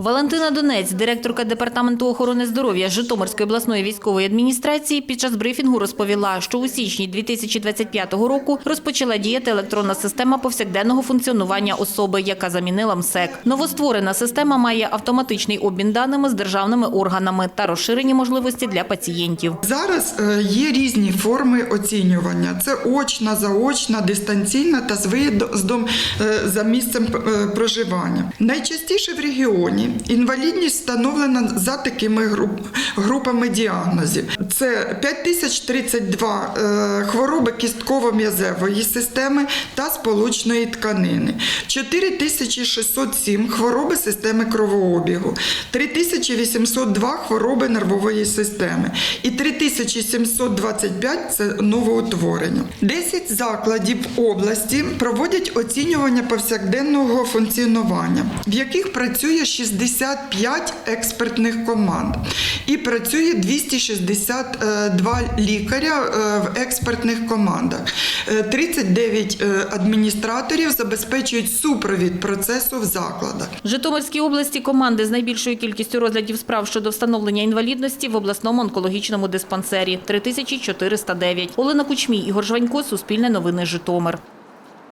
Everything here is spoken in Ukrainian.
Валентина Донець, директорка департаменту охорони здоров'я Житомирської обласної військової адміністрації, під час брифінгу розповіла, що у січні 2025 року розпочала діяти електронна система повсякденного функціонування особи, яка замінила МСЕК. Новостворена система має автоматичний обмін даними з державними органами та розширені можливості для пацієнтів. Зараз е, є різні форми оцінювання: це очна, заочна, дистанційна та з виїздом е, за місцем е, проживання. Найчастіше в регіоні інвалідність встановлена за такими груп- групами діагнозів: це 5032 е, хвороби кістково-м'язевої системи та сполучної тканини, 4607 хвороби системи кровообігу, 3802 хвороби нервової системи. І 3725 це новоутворення. 10 закладів області проводять оцінювання повсякденного функціонування, в яких працює 65 експертних команд і працює 262 лікаря е, в експертних командах. Е, 39 е, адміністраторів забезпечують супровід процесу в закладах. В Житомирській області команди з найбільшою кількістю розглядів справ щодо встановлення інвалідності в обласному онкологічному диспансері – 3409. Олена Кучмій, Ігор Жванько, Суспільне новини Житомир.